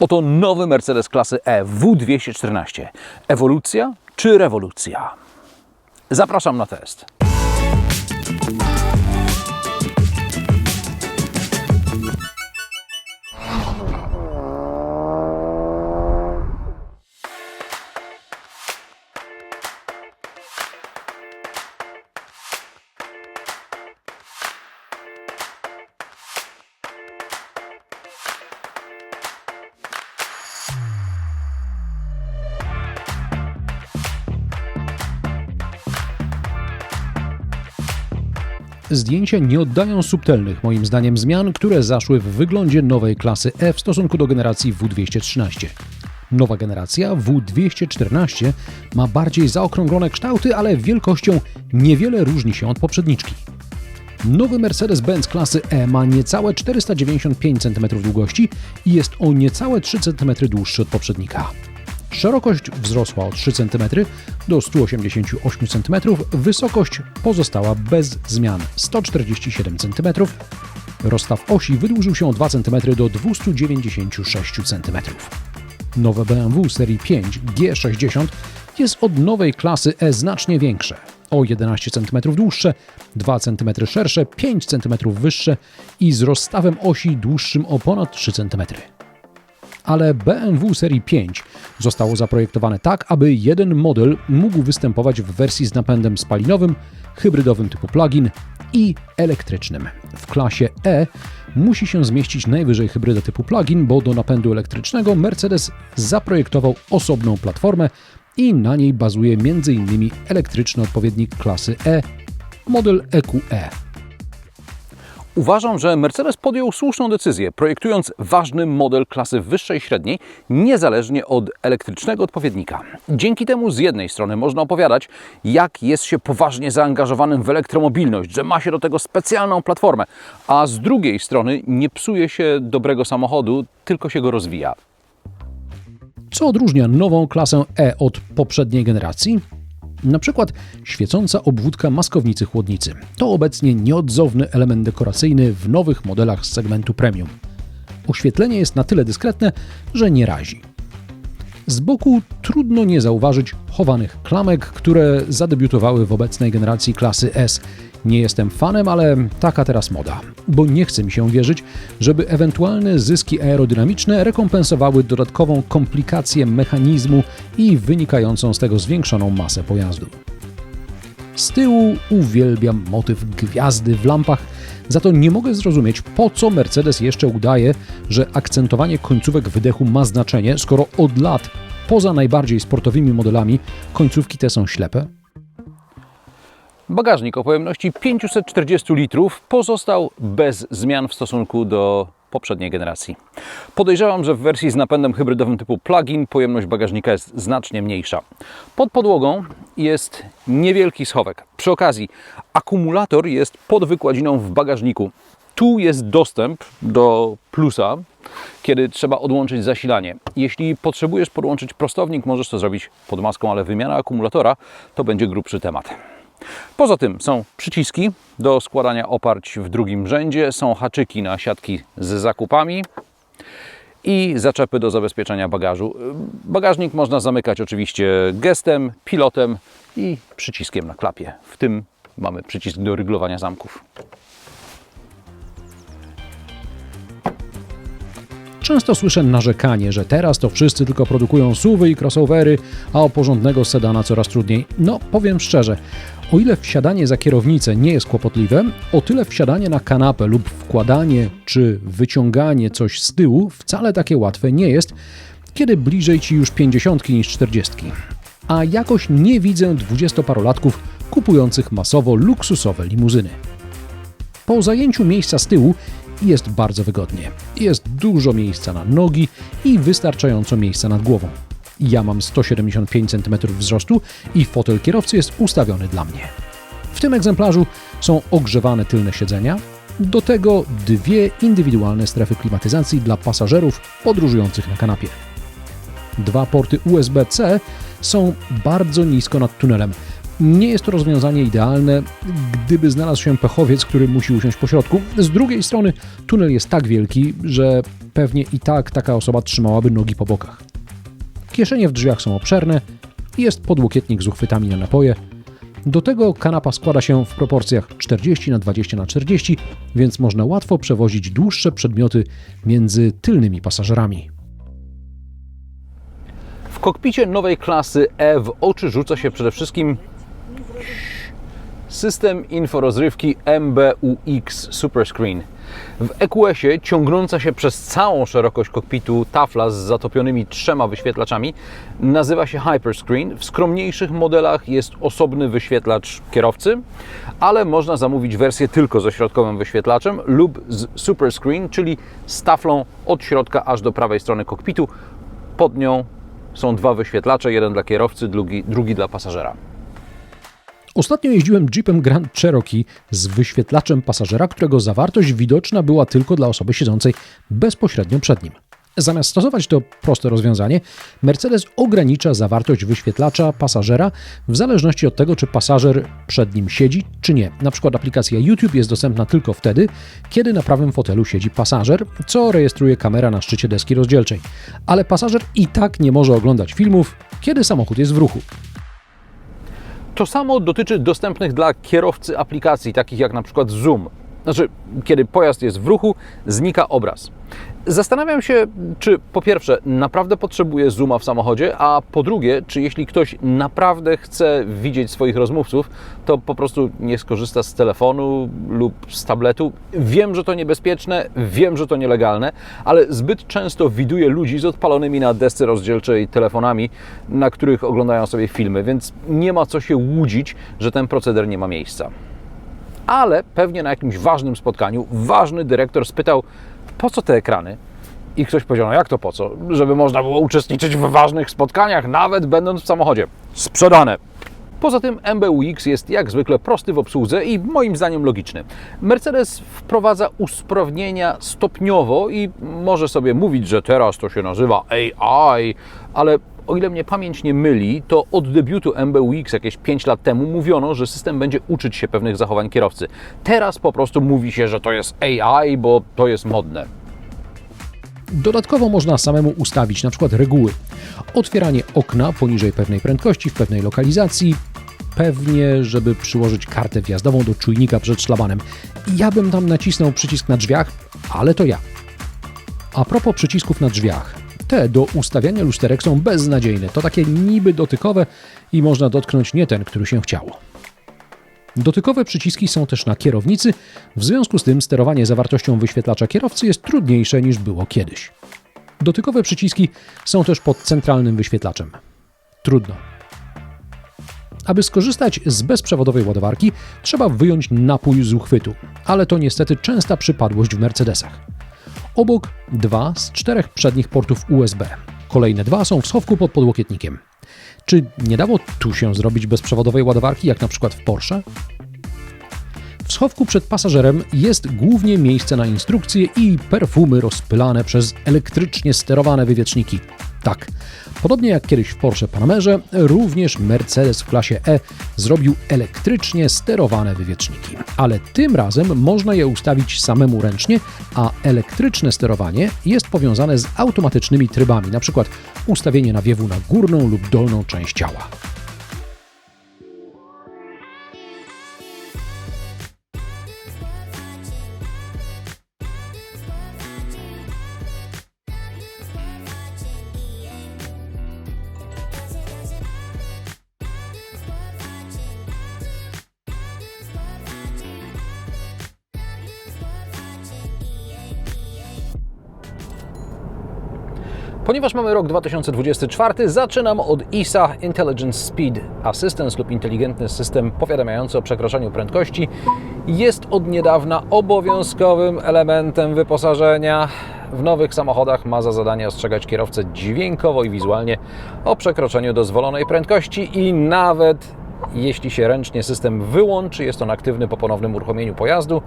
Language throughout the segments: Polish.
Oto nowy Mercedes klasy E W214. Ewolucja czy rewolucja? Zapraszam na test. Zdjęcia nie oddają subtelnych, moim zdaniem, zmian, które zaszły w wyglądzie nowej klasy E w stosunku do generacji W213. Nowa generacja W214 ma bardziej zaokrąglone kształty, ale wielkością niewiele różni się od poprzedniczki. Nowy Mercedes-Benz klasy E ma niecałe 495 cm długości i jest o niecałe 3 cm dłuższy od poprzednika. Szerokość wzrosła o 3 cm do 188 cm, wysokość pozostała bez zmian 147 cm, rozstaw osi wydłużył się o 2 cm do 296 cm. Nowe BMW serii 5 G60 jest od nowej klasy E znacznie większe. O 11 cm dłuższe, 2 cm szersze, 5 cm wyższe i z rozstawem osi dłuższym o ponad 3 cm ale BMW serii 5 zostało zaprojektowane tak, aby jeden model mógł występować w wersji z napędem spalinowym, hybrydowym typu plug-in i elektrycznym. W klasie E musi się zmieścić najwyżej hybryda typu plug-in, bo do napędu elektrycznego Mercedes zaprojektował osobną platformę i na niej bazuje m.in. elektryczny odpowiednik klasy E, model EQE. Uważam, że Mercedes podjął słuszną decyzję, projektując ważny model klasy wyższej średniej, niezależnie od elektrycznego odpowiednika. Dzięki temu z jednej strony można opowiadać, jak jest się poważnie zaangażowanym w elektromobilność, że ma się do tego specjalną platformę, a z drugiej strony nie psuje się dobrego samochodu, tylko się go rozwija. Co odróżnia nową klasę E od poprzedniej generacji? Na przykład świecąca obwódka maskownicy chłodnicy. To obecnie nieodzowny element dekoracyjny w nowych modelach z segmentu premium. Oświetlenie jest na tyle dyskretne, że nie razi. Z boku trudno nie zauważyć chowanych klamek, które zadebiutowały w obecnej generacji klasy S. Nie jestem fanem, ale taka teraz moda, bo nie chce mi się wierzyć, żeby ewentualne zyski aerodynamiczne rekompensowały dodatkową komplikację mechanizmu i wynikającą z tego zwiększoną masę pojazdu. Z tyłu uwielbiam motyw gwiazdy w lampach, za to nie mogę zrozumieć, po co Mercedes jeszcze udaje, że akcentowanie końcówek wydechu ma znaczenie, skoro od lat, poza najbardziej sportowymi modelami, końcówki te są ślepe. Bagażnik o pojemności 540 litrów pozostał bez zmian w stosunku do poprzedniej generacji. Podejrzewam, że w wersji z napędem hybrydowym typu plug-in pojemność bagażnika jest znacznie mniejsza. Pod podłogą jest niewielki schowek. Przy okazji akumulator jest pod wykładziną w bagażniku. Tu jest dostęp do plusa, kiedy trzeba odłączyć zasilanie. Jeśli potrzebujesz podłączyć prostownik, możesz to zrobić pod maską, ale wymiana akumulatora to będzie grubszy temat. Poza tym są przyciski do składania oparć w drugim rzędzie, są haczyki na siatki z zakupami i zaczepy do zabezpieczenia bagażu. Bagażnik można zamykać oczywiście gestem, pilotem i przyciskiem na klapie. W tym mamy przycisk do ryglowania zamków. Często słyszę narzekanie, że teraz to wszyscy tylko produkują suwy i crossovery, a o porządnego sedana coraz trudniej. No, powiem szczerze, o ile wsiadanie za kierownicę nie jest kłopotliwe, o tyle wsiadanie na kanapę lub wkładanie czy wyciąganie coś z tyłu wcale takie łatwe nie jest, kiedy bliżej ci już 50 niż 40. A jakoś nie widzę dwudziestoparolatków kupujących masowo luksusowe limuzyny. Po zajęciu miejsca z tyłu jest bardzo wygodnie. Jest dużo miejsca na nogi i wystarczająco miejsca nad głową. Ja mam 175 cm wzrostu i fotel kierowcy jest ustawiony dla mnie. W tym egzemplarzu są ogrzewane tylne siedzenia, do tego dwie indywidualne strefy klimatyzacji dla pasażerów podróżujących na kanapie. Dwa porty USB-C są bardzo nisko nad tunelem. Nie jest to rozwiązanie idealne, gdyby znalazł się pechowiec, który musi usiąść po środku. Z drugiej strony tunel jest tak wielki, że pewnie i tak taka osoba trzymałaby nogi po bokach. Kieszenie w drzwiach są obszerne, jest podłokietnik z uchwytami na napoje. Do tego kanapa składa się w proporcjach 40 na 20 na 40, więc można łatwo przewozić dłuższe przedmioty między tylnymi pasażerami. W kokpicie nowej klasy E w oczy rzuca się przede wszystkim system inforozrywki MBUX Superscreen. W EQS-ie ciągnąca się przez całą szerokość kokpitu tafla z zatopionymi trzema wyświetlaczami nazywa się Hyperscreen. W skromniejszych modelach jest osobny wyświetlacz kierowcy, ale można zamówić wersję tylko ze środkowym wyświetlaczem lub z Superscreen, czyli z taflą od środka aż do prawej strony kokpitu. Pod nią są dwa wyświetlacze, jeden dla kierowcy, drugi, drugi dla pasażera. Ostatnio jeździłem Jeepem Grand Cherokee z wyświetlaczem pasażera, którego zawartość widoczna była tylko dla osoby siedzącej bezpośrednio przed nim. Zamiast stosować to proste rozwiązanie, Mercedes ogranicza zawartość wyświetlacza pasażera w zależności od tego, czy pasażer przed nim siedzi, czy nie. Na przykład aplikacja YouTube jest dostępna tylko wtedy, kiedy na prawym fotelu siedzi pasażer, co rejestruje kamera na szczycie deski rozdzielczej. Ale pasażer i tak nie może oglądać filmów, kiedy samochód jest w ruchu. To samo dotyczy dostępnych dla kierowcy aplikacji, takich jak na przykład Zoom. Znaczy, kiedy pojazd jest w ruchu, znika obraz. Zastanawiam się, czy po pierwsze naprawdę potrzebuje zooma w samochodzie, a po drugie, czy jeśli ktoś naprawdę chce widzieć swoich rozmówców, to po prostu nie skorzysta z telefonu lub z tabletu. Wiem, że to niebezpieczne, wiem, że to nielegalne, ale zbyt często widuję ludzi z odpalonymi na desce rozdzielczej telefonami, na których oglądają sobie filmy, więc nie ma co się łudzić, że ten proceder nie ma miejsca ale pewnie na jakimś ważnym spotkaniu ważny dyrektor spytał, po co te ekrany? I ktoś powiedział, no jak to po co? Żeby można było uczestniczyć w ważnych spotkaniach, nawet będąc w samochodzie. Sprzedane! Poza tym MBUX jest jak zwykle prosty w obsłudze i moim zdaniem logiczny. Mercedes wprowadza usprawnienia stopniowo i może sobie mówić, że teraz to się nazywa AI, ale o ile mnie pamięć nie myli, to od debiutu MBUX jakieś 5 lat temu mówiono, że system będzie uczyć się pewnych zachowań kierowcy. Teraz po prostu mówi się, że to jest AI, bo to jest modne. Dodatkowo można samemu ustawić np. reguły. Otwieranie okna poniżej pewnej prędkości w pewnej lokalizacji, pewnie, żeby przyłożyć kartę wjazdową do czujnika przed szlabanem. Ja bym tam nacisnął przycisk na drzwiach, ale to ja. A propos przycisków na drzwiach. Te do ustawiania lusterek są beznadziejne. To takie niby dotykowe i można dotknąć nie ten, który się chciało. Dotykowe przyciski są też na kierownicy, w związku z tym sterowanie zawartością wyświetlacza kierowcy jest trudniejsze niż było kiedyś. Dotykowe przyciski są też pod centralnym wyświetlaczem. Trudno. Aby skorzystać z bezprzewodowej ładowarki, trzeba wyjąć napój z uchwytu, ale to niestety częsta przypadłość w Mercedesach. Obok dwa z czterech przednich portów USB. Kolejne dwa są w schowku pod podłokietnikiem. Czy nie dało tu się zrobić bezprzewodowej ładowarki, jak na przykład w Porsche? W schowku przed pasażerem jest głównie miejsce na instrukcje i perfumy rozpylane przez elektrycznie sterowane wywieczniki. Tak, podobnie jak kiedyś w Porsche Panamerze, również Mercedes w klasie E zrobił elektrycznie sterowane wywieczniki. Ale tym razem można je ustawić samemu ręcznie, a elektryczne sterowanie jest powiązane z automatycznymi trybami, np. ustawienie nawiewu na górną lub dolną część ciała. Ponieważ mamy rok 2024, zaczynam od ISA Intelligent Speed Assistance lub inteligentny system powiadamiający o przekroczeniu prędkości. Jest od niedawna obowiązkowym elementem wyposażenia. W nowych samochodach ma za zadanie ostrzegać kierowcę dźwiękowo i wizualnie o przekroczeniu dozwolonej prędkości i nawet jeśli się ręcznie system wyłączy, jest on aktywny po ponownym uruchomieniu pojazdu.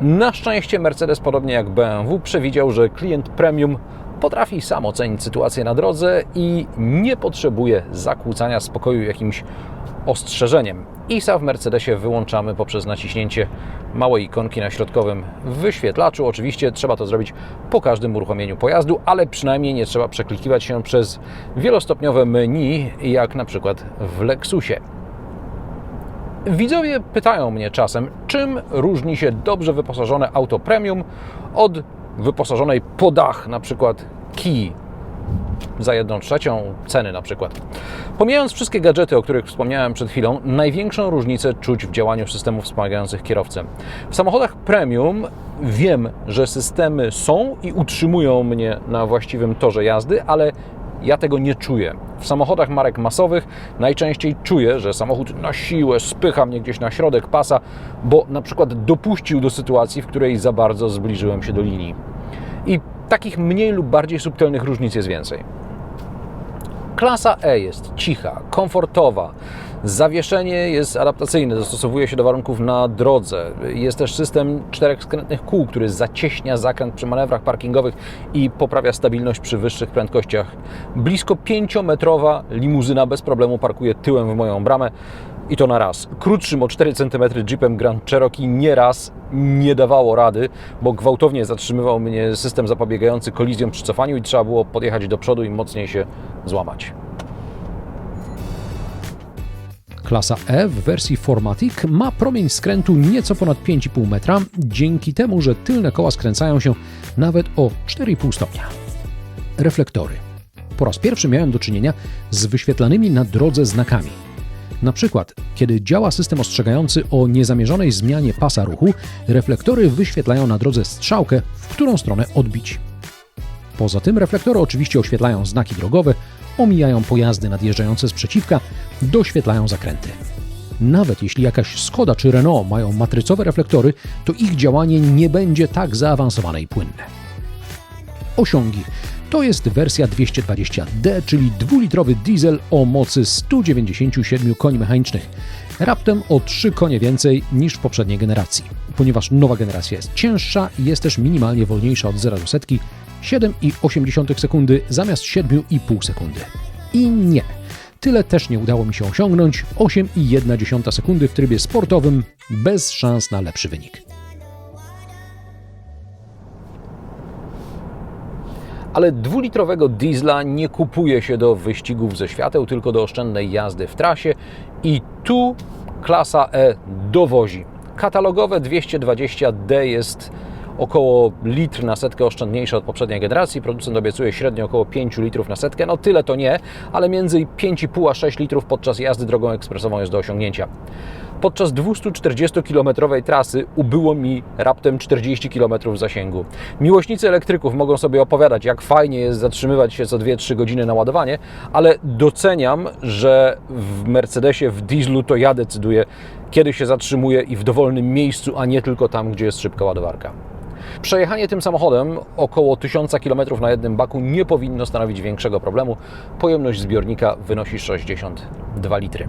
Na szczęście Mercedes, podobnie jak BMW, przewidział, że klient premium potrafi sam ocenić sytuację na drodze i nie potrzebuje zakłócania spokoju jakimś ostrzeżeniem. ISA w Mercedesie wyłączamy poprzez naciśnięcie małej ikonki na środkowym wyświetlaczu. Oczywiście trzeba to zrobić po każdym uruchomieniu pojazdu, ale przynajmniej nie trzeba przeklikiwać się przez wielostopniowe menu, jak na przykład w Lexusie. Widzowie pytają mnie czasem, czym różni się dobrze wyposażone auto premium od wyposażonej po dach, na przykład Key za jedną trzecią ceny na przykład. Pomijając wszystkie gadżety, o których wspomniałem przed chwilą, największą różnicę czuć w działaniu systemów wspomagających kierowcę. W samochodach premium wiem, że systemy są i utrzymują mnie na właściwym torze jazdy, ale ja tego nie czuję. W samochodach marek masowych najczęściej czuję, że samochód na siłę spycha mnie gdzieś na środek pasa, bo na przykład dopuścił do sytuacji, w której za bardzo zbliżyłem się do linii. I takich mniej lub bardziej subtelnych różnic jest więcej. Klasa E jest cicha, komfortowa. Zawieszenie jest adaptacyjne, dostosowuje się do warunków na drodze. Jest też system czterech skrętnych kół, który zacieśnia zakręt przy manewrach parkingowych i poprawia stabilność przy wyższych prędkościach. Blisko 5-metrowa limuzyna bez problemu parkuje tyłem w moją bramę i to na raz. Krótszym o 4 cm Jeepem Grand Cherokee nieraz nie dawało rady, bo gwałtownie zatrzymywał mnie system zapobiegający kolizjom przy cofaniu i trzeba było podjechać do przodu i mocniej się złamać. Klasa E w wersji Formatic ma promień skrętu nieco ponad 5,5 metra, dzięki temu, że tylne koła skręcają się nawet o 4,5 stopnia. Reflektory. Po raz pierwszy miałem do czynienia z wyświetlanymi na drodze znakami. Na przykład, kiedy działa system ostrzegający o niezamierzonej zmianie pasa ruchu, reflektory wyświetlają na drodze strzałkę, w którą stronę odbić. Poza tym reflektory oczywiście oświetlają znaki drogowe, omijają pojazdy nadjeżdżające z przeciwka, doświetlają zakręty. Nawet jeśli jakaś Skoda czy Renault mają matrycowe reflektory, to ich działanie nie będzie tak zaawansowane i płynne. Osiągi to jest wersja 220D, czyli dwulitrowy diesel o mocy 197 koni mechanicznych, raptem o 3 konie więcej niż w poprzedniej generacji. Ponieważ nowa generacja jest cięższa, jest też minimalnie wolniejsza od 0 do setki 7,8 sekundy zamiast 7,5 sekundy. I nie, tyle też nie udało mi się osiągnąć 8,1 sekundy w trybie sportowym bez szans na lepszy wynik. Ale dwulitrowego diesla nie kupuje się do wyścigów ze świateł, tylko do oszczędnej jazdy w trasie i tu klasa E dowozi. Katalogowe 220D jest około litr na setkę oszczędniejsze od poprzedniej generacji. Producent obiecuje średnio około 5 litrów na setkę. No tyle to nie, ale między 5,5 a 6 litrów podczas jazdy drogą ekspresową jest do osiągnięcia. Podczas 240-kilometrowej trasy ubyło mi raptem 40 km zasięgu. Miłośnicy elektryków mogą sobie opowiadać, jak fajnie jest zatrzymywać się co 2-3 godziny na ładowanie, ale doceniam, że w Mercedesie, w dieslu to ja decyduję, kiedy się zatrzymuję i w dowolnym miejscu, a nie tylko tam, gdzie jest szybka ładowarka. Przejechanie tym samochodem około 1000 km na jednym baku nie powinno stanowić większego problemu. Pojemność zbiornika wynosi 62 litry.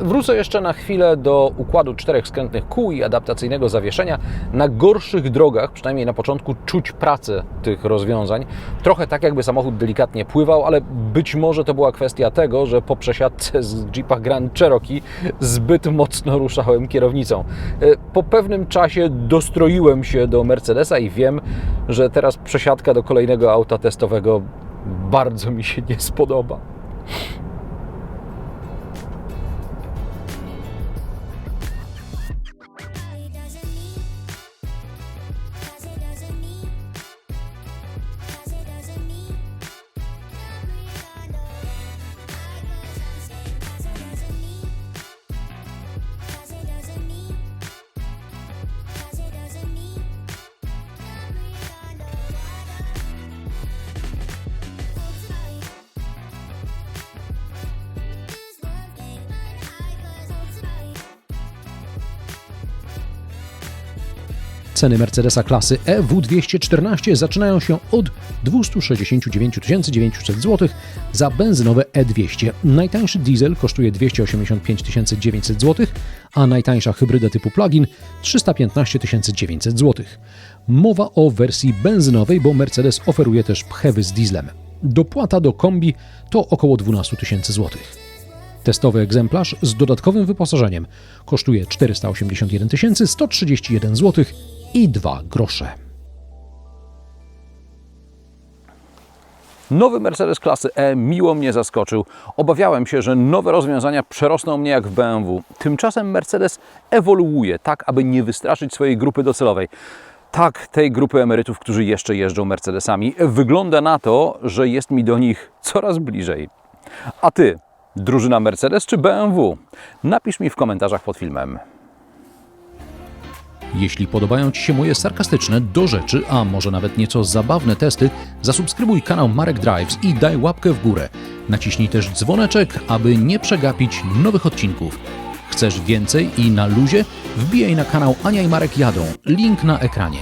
Wrócę jeszcze na chwilę do układu czterech skrętnych kół i adaptacyjnego zawieszenia. Na gorszych drogach, przynajmniej na początku, czuć pracę tych rozwiązań. Trochę tak, jakby samochód delikatnie pływał, ale być może to była kwestia tego, że po przesiadce z Jeepa Grand Cherokee zbyt mocno ruszałem kierownicą. E, Po pewnym czasie dostroiłem się do Mercedesa i wiem, że teraz przesiadka do kolejnego auta testowego bardzo mi się nie spodoba. Ceny Mercedesa klasy E W214 zaczynają się od 269 900 zł za benzynowe E200. Najtańszy diesel kosztuje 285 900 zł, a najtańsza hybryda typu plug-in 315 900 zł. Mowa o wersji benzynowej, bo Mercedes oferuje też pchewy z dieslem. Dopłata do kombi to około 12 000 zł. Testowy egzemplarz z dodatkowym wyposażeniem kosztuje 481 131 zł i 2 grosze. Nowy Mercedes klasy E miło mnie zaskoczył. Obawiałem się, że nowe rozwiązania przerosną mnie jak w BMW. Tymczasem Mercedes ewoluuje tak, aby nie wystraszyć swojej grupy docelowej. Tak, tej grupy emerytów, którzy jeszcze jeżdżą Mercedesami. Wygląda na to, że jest mi do nich coraz bliżej. A ty, drużyna Mercedes czy BMW? Napisz mi w komentarzach pod filmem. Jeśli podobają Ci się moje sarkastyczne, do rzeczy, a może nawet nieco zabawne testy, zasubskrybuj kanał Marek Drives i daj łapkę w górę. Naciśnij też dzwoneczek, aby nie przegapić nowych odcinków. Chcesz więcej i na luzie? Wbijaj na kanał Ania i Marek jadą. Link na ekranie.